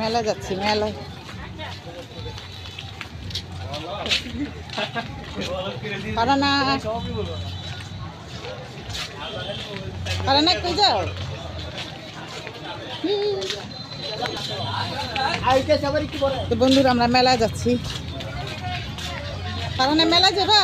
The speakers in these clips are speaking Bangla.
মেলা যাচ্ছি মেলায় বন্ধুরা আমরা মেলায় যাচ্ছি। কারণ মেলা যাবা?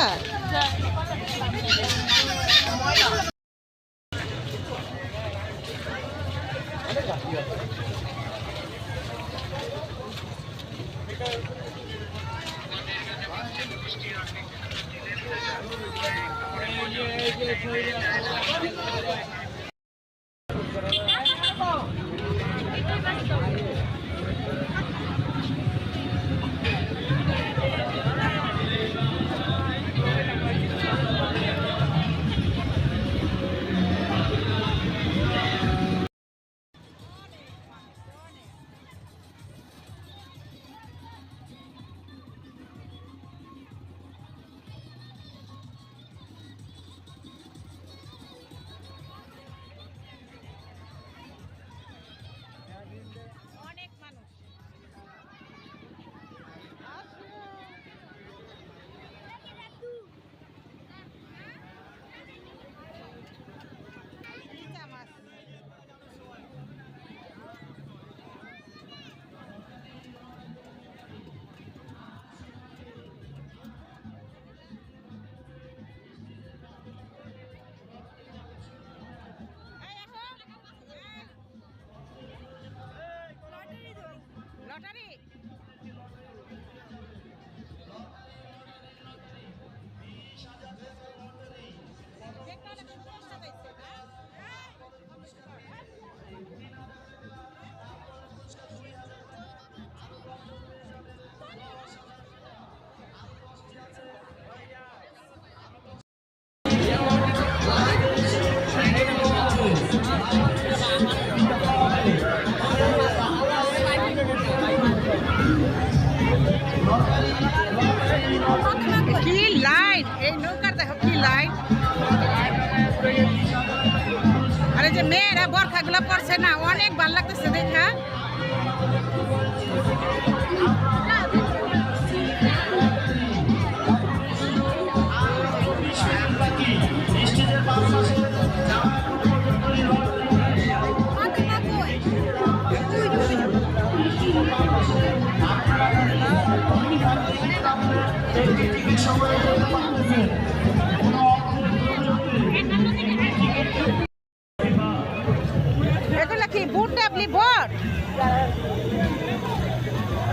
এগুলো কি বুট ডাবলি বট?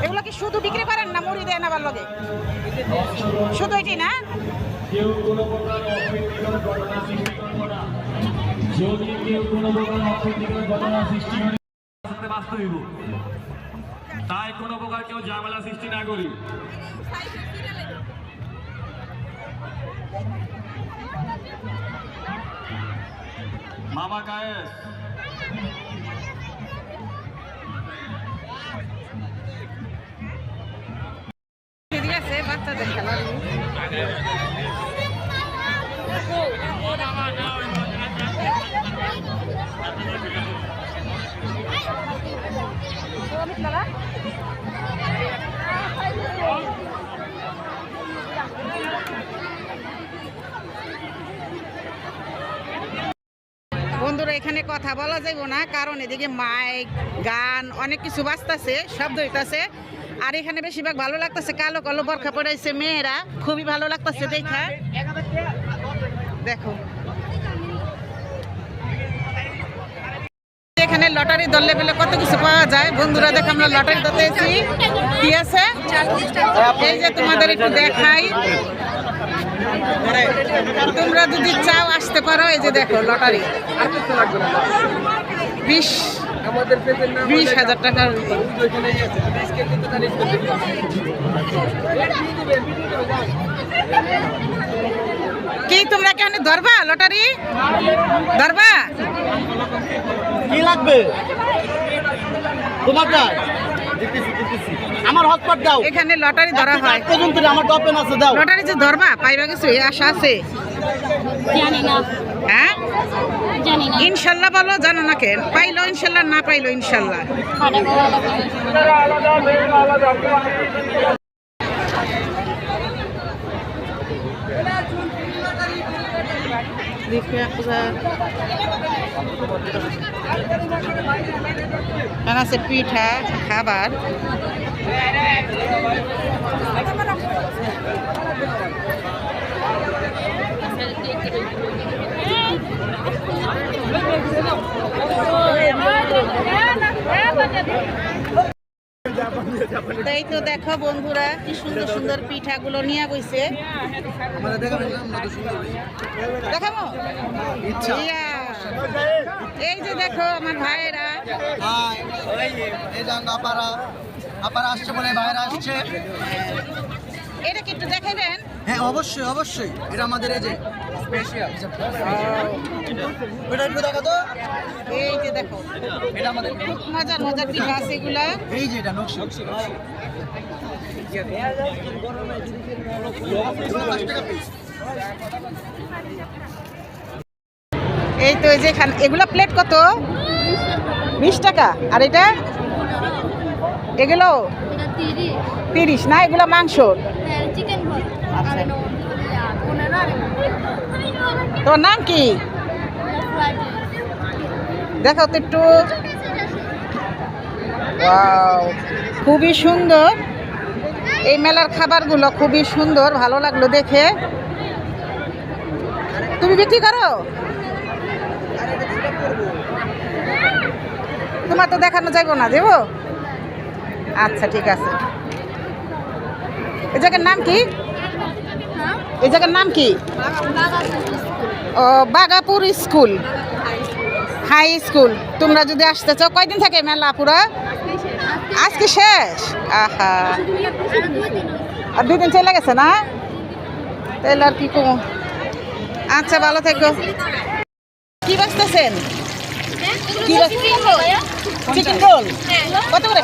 এগুলো কি শুধু বিক্রি করেন না মুড়ি দেন আবার লগে? শুধু এটি না? তাই কোনো প্রকার কেউ ঝামেলা সৃষ্টি না করি। মামা কায়েস বাচ্চাদের খেলার বন্ধুরা এখানে কথা বলা যাইব না, কারণ এদিকে মাইক, গান, অনেক কিছু বাজতেছে, শব্দ হইতাছে। আর এখানে বেশিরভাগ ভালো লাগতেছে, কালো কালো বরখা পড়াইছে মেয়েরা, খুবই ভালো লাগতেছে দেখা। দেখো। এখানে লটারি দল লেভেলে কত কিছু পাওয়া যায়? বন্ধুরা, দেখো, আমরা লটারি ধরতেছি কি আছে? এই যে তোমাদের একটু দেখাই। তোমরা যদি চাও আসতে পারো, এই যে দেখো, লটারি। বিশ বিশ হাজার টাকার কি তোমরা কেন ধরবা লটারি? ধরবা? কি লাগবে? তোমারটা? আমার হটপট দাও এখানে লটারি ধরা হয় পর্যন্ত আমার ওপেন আছে দাও লটারি যে ধরবা পাইবা কিছু আশা আছে জানি না হ্যাঁ জানি না ইনশাল্লাহ বলো জানো না কেন পাইলো ইনশাল্লাহ না পাইলো ইনশাল্লাহ খাটা খাওয়া লাগবে দেখে আপনারা এখানে আছে পিঠা খাবার তাই তো দেখো বন্ধুরা কি সুন্দর সুন্দর পিঠাগুলো নিয়ে বইছে। দেখাবো? এই যে দেখো আমার ভাইয়েরা। আপারা আপারা আসছে বলে বাইরে আসছে। এটা কি একটু দেখাবেন হ্যাঁ অবশ্যই অবশ্যই। এটা আমাদের এই যে স্পেশাল ওটা একটু দেখো তো এই যে দেখো এটা আমাদের খুব মজার মজার পিঠা এগুলা। এই যে এটা নকশি। পাঁচ টাকা পিস এই তো এই যে এখানে এগুলা প্লেট কত? বিশ টাকা। আর এটা? এগুলো? তিরিশ। না এগুলো মাংস। আচ্ছা। তোর নাম কি? দেখো তো একটু। খুবই সুন্দর। এই মেলার খাবারগুলো খুবই সুন্দর, ভালো লাগল দেখে। তুমি বিক্রি করো? তোমার তো দেখানো যাইব না, দেবো? আচ্ছা ঠিক আছে। এই জায়গার নাম কি? এই জায়গার নাম কি? ও বাগাপুর স্কুল। High school. তোমরা যদি আসতে চাও কয়দিন থাকে মেলা পুরা? আজকে শেষ? আহা। আর দুই দিন চলে গেছে না? তাহলে আর কি কমো? আচ্ছা ভালো থেকো। কি বাঁচতেছেন কি চিকেন রোল কত করে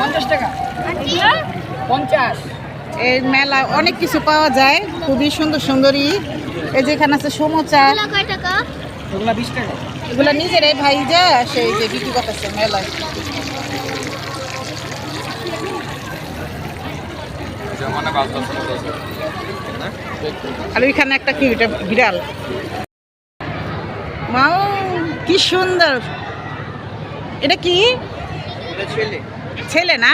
পঞ্চাশ টাকা। পঞ্চাশ। এই মেলা অনেক কিছু পাওয়া যায়। খুবই সুন্দর সুন্দরী এই যে এখানে আছে সমোচা। কয় টাকা? ওগুলা বিশ টাকা। এগুলো নিজেরাই ভাই যা সেই যে বিক্রি করতেছে মেলায়। আর ওইখানে একটা কি বিড়াল। মাও কি সুন্দর। এটা কি? ছেলে। ছেলে না?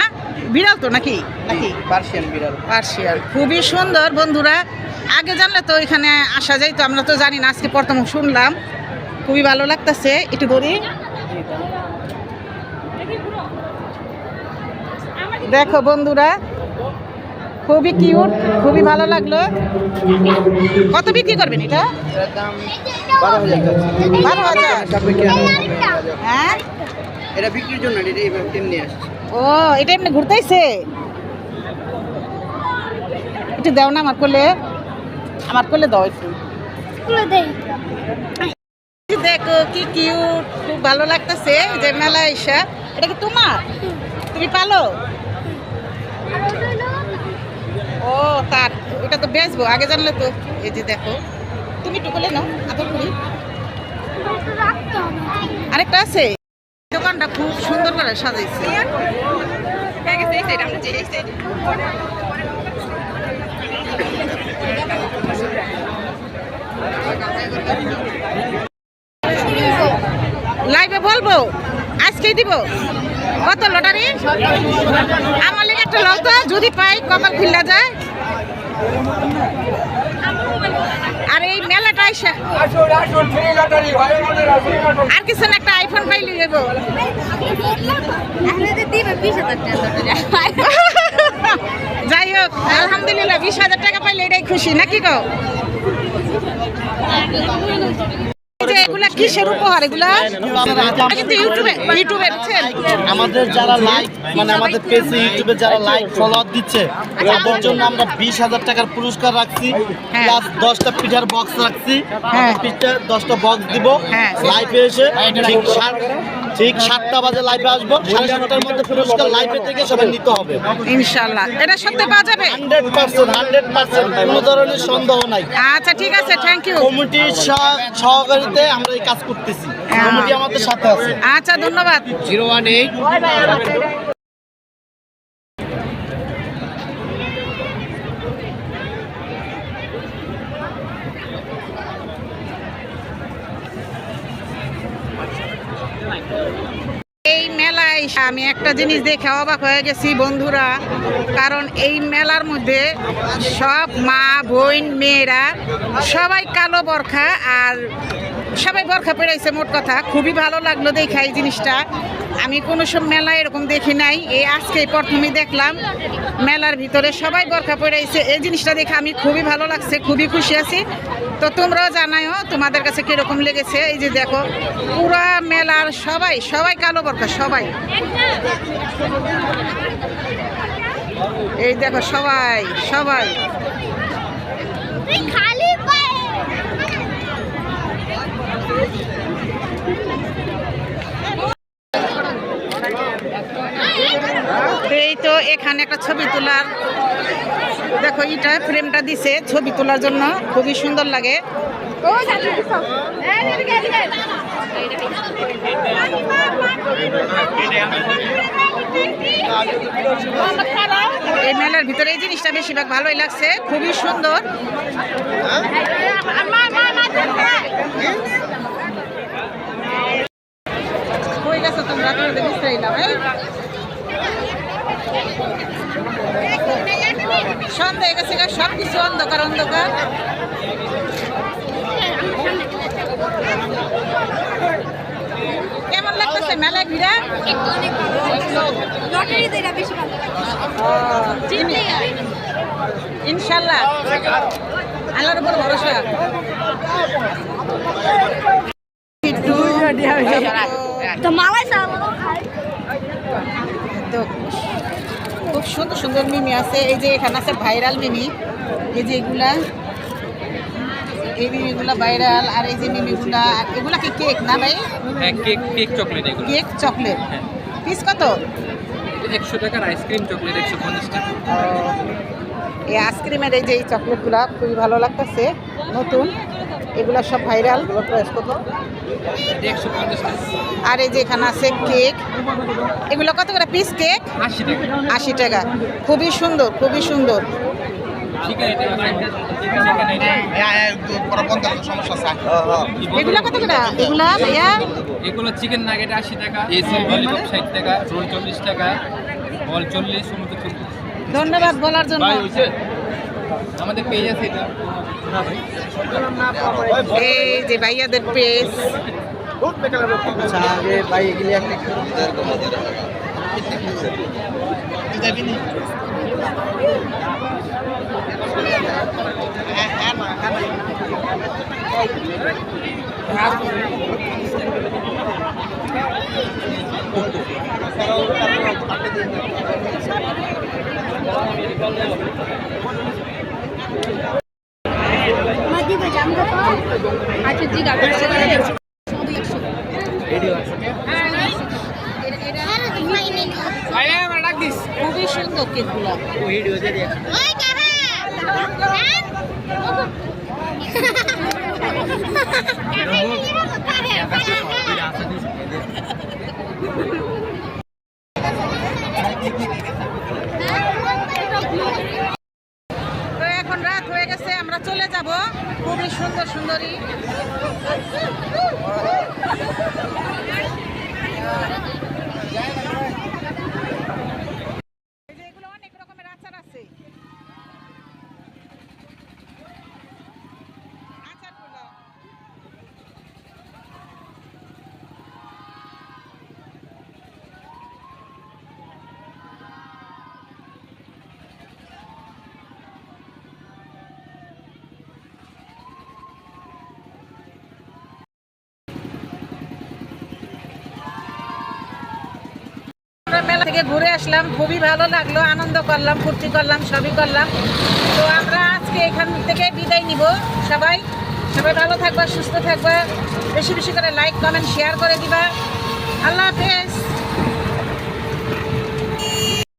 বিড়াল তো নাকি? নাকি? পার্সিয়ান বিড়াল। পার্সিয়াল খুবই সুন্দর বন্ধুরা। আগে জানলে তো এখানে আসা যায় তো আমরা তো জানি না আজকে প্রথম শুনলাম। খুবই ভালো লাগতেছে একটু ধরি দেখো বন্ধুরা খুবই কিউট খুবই ভালো লাগল। কত বিক্রি করবেন এটা? বারো হাজার হয়। এটা বিক্রির জন্য তেমনি আসছে। ও এটা এমনি ঘুরতেছে একটু দাও না আমার কোলে। আমার কোলে দাও একটু। দেখো কি কিউট খুব ভালো লাগতেছে যে মেলা এসা এটা কি তোমার? তুমি পালো? ও তার ওটা তো বেচবো আগে জানলে তো। এই যে দেখো তুমি একটু কোলে নাও আদর করি। আরেকটা আছে? দোকানটা খুব সুন্দর করে সাজাইছে। লাইভে বলব? আজকেই দিব। কত লটারি? আমার একটা লও যদি পাই কপাল খুললা যায়। আর এই মেলাটা এসে আর কিছু একটা আইফোন পাইলে টাকা যাই হোক, আলহামদুলিল্লাহ, বিশ হাজার টাকা পাইলে এটাই খুশি, নাকি এই যে এগুলা কিসের উপহার এগুলা আগে ইউটিউবে ইউটিউবে আমাদের যারা লাইক মানে আমাদের পেজে ইউটিউবে যারা লাইক ফলোয়ার দিচ্ছে তাদের জন্য আমরা বিশ হাজার টাকার পুরস্কার রাখছি হ্যাঁ। প্লাস দশটা পিঠার বক্স রাখছি হ্যাঁ। পিঠা দশটা বক্স দিব হ্যাঁ। লাইভে এসে ঠিক ঠিক সাতটা বাজে লাইভে আসব। সাড়ে সাতটার মধ্যে পুরস্কার লাইভে থেকে সবাই নিতে হবে। ইনশাল্লাহ এটা সত্যি পাওয়া যাবে? হান্ড্রেড পার্সেন্ট হান্ড্রেড পার্সেন্ট কোনো ধরনের সন্দেহ নাই। আচ্ছা ঠিক আছে থ্যাংক ইউ কমিটির সহ- সহকারিতে আমরা এই কাজ করতেছি। কমিটি আমাদের সাথে আছে। আচ্ছা ধন্যবাদ। জিরো ওয়ান এইট এই মেলায় এসে আমি একটা জিনিস দেখে অবাক হয়ে গেছি বন্ধুরা, কারণ এই মেলার মধ্যে সব মা, বোন, মেয়েরা সবাই কালো বরখা, আর সবাই বরখা পেরেছে মোট কথা। খুবই ভালো লাগল দেখে এই জিনিসটা। আমি কোনো সব মেলায় এরকম দেখি নাই। এই আজকে প্রথমেই দেখলাম মেলার ভিতরে সবাই বরখা পড়াইছে এই জিনিসটা দেখে আমি খুবই ভালো লাগছে, খুবই খুশি আছি। তো তোমরাও জানাইও তোমাদের কাছে কীরকম লেগেছে। এই যে দেখো, পুরা মেলার সবাই সবাই কালো বরখা, সবাই। এই দেখো সবাই সবাই। খালি পায়ে তো এই তো এখানে একটা ছবি তোলার, দেখো এটা ফ্রেমটা দিছে ছবি তোলার জন্য, খুবই সুন্দর লাগে। এই মেলার ভিতরে এই জিনিসটা বেশিরভাগ ভালোই লাগছে, খুবই সুন্দর। তোমরা? সন্ধ্যা হয়ে গেছে গা, সব কিছু অন্ধকার অন্ধকার। কেমন লাগতেছে মেলায় ঘিরা? লটারি দেরা বেশি ভালো লাগে ইনশাল্লাহ। আল্লাহর উপর ভরসা। তো মালাই তো সুন্দর সুন্দর মিমি আছে। এই যে এখানে আছে ভাইরাল মিমি। এই যে এগুলা এই মিমিগুলা ভাইরাল আর এই যে মিমিগুলা আর এগুলা কি কেক না ভাই? হ্যাঁ কেক কেক চকলেট এগুলো। Cake chocolate. হ্যাঁ। পিস কত? একশো টাকার আইসক্রিম চকলেট একশো পঞ্চাশ টাকা। এই আইসক্রিমের এই যে এই চকলেটগুলা খুবই ভালো লাগতেছে। নতুন। এগুলা সব ভাইরাল। কত? আর এই যে এখানে আছে কেক। এগুলো কত করে? Piece cake? আশি টাকা। আশি টাকা। খুবই সুন্দর খুবই সুন্দর। এগুলো কত করে? এগুলা ভাইয়া? এগুলো চিকেন নাগেট আশি টাকা এসি ললিপপ ষাট টাকা রোল চল্লিশ টাকা বল চল্লিশ সমুদ্র ধন্যবাদ বলার জন্য। আমাদের পেজ আছে এটা। এই যে ভাইয়াদের পেজ আচ্ছা আগে আচ্ছা জি গাবে খুবই সুন্দর কেকগুলো ওই কাহা তো এখন রাত হয়ে গেছে আমরা চলে যাব খুবই সুন্দর সুন্দরী। এই থেকে ঘুরে আসলাম, খুবই ভালো লাগল, আনন্দ করলাম, ফুর্তি করলাম, সবই করলাম। তো আমরা আজকে এখান থেকে বিদায় নিব সবাই। সবাই ভালো থাকবা, সুস্থ থাকবা। বেশি বেশি করে লাইক কমেন্ট শেয়ার করে দিবা। আল্লাহ হাফেজ।